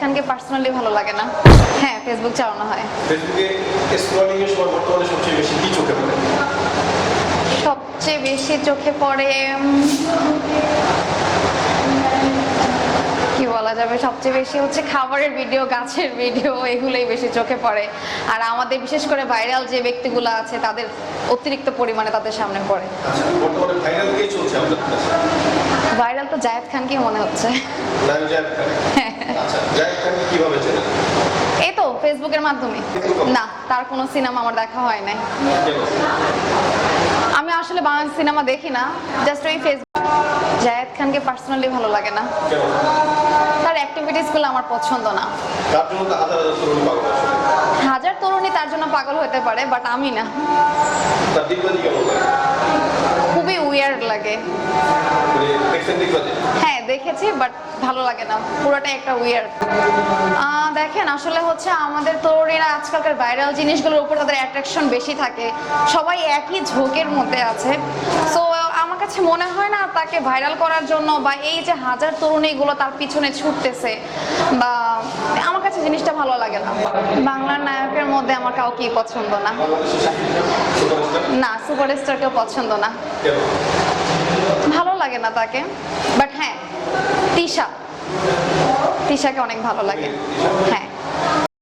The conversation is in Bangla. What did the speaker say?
খানকে পার্সোনালি ভালো লাগে না। হ্যাঁ ফেসবুক চালানো হয়। ফেসবুকে স্ক্রলিং এর সময় বর্তমানে সবচেয়ে বেশি কি চোখে পড়ে? সবচেয়ে বেশি চোখে পড়ে কি বলা যাবে? সবচেয়ে বেশি হচ্ছে খাবারের ভিডিও গাছের ভিডিও এগুলোই বেশি চোখে পড়ে। আর আমাদের বিশেষ করে ভাইরাল যে ব্যক্তিগুলো আছে তাদের অতিরিক্ত পরিমাণে তাদের সামনে পড়ে। আচ্ছা ভাইরাল ভাইরাল তো জায়েদ খানকে মনে হচ্ছে। নায়ক জায়েদ খান আচ্ছা জায়েদ খানকে কীভাবে চেনেন এই তো ফেসবুকের মাধ্যমে। না তার কোনো সিনেমা আমার দেখা হয় নাই। আমি আসলে বাংলা সিনেমা দেখি না জাস্ট ওই ফেসবুক জায়েদ খানকে পার্সোনালি ভালো লাগে না। তার অ্যাক্টিভিটিসগুলো আমার পছন্দ না। হাজার তরুণ তার জন্য পাগল হতে পারে বাট আমি না। খুবই উইয়ার্ড লাগে। হ্যাঁ দেখেছি বাট ভালো লাগে না। পুরোটাই একটা উইয়ার্ড দেখেন আসলে হচ্ছে আমাদের তরুণীরা আজকালকার ভাইরাল জিনিসগুলোর উপর তাদের অ্যাট্রাকশন বেশি থাকে। সবাই একই ঝোঁকের মধ্যে আছে। সো আমার কাছে মনে হয় না তাকে ভাইরাল করার জন্য বা এই যে হাজার তরুণীগুলো তার পিছনে ছুটতেছে বা আমার কাছে জিনিসটা ভালো লাগে না। বাংলার নায়কের মধ্যে আমার কাউকেই পছন্দ না। না সুপারস্টার? কেউ পছন্দ না। ভালো লাগে না তাকে। বাট হ্যাঁ তিশা। তিশাকে অনেক ভালো লাগে। হ্যাঁ।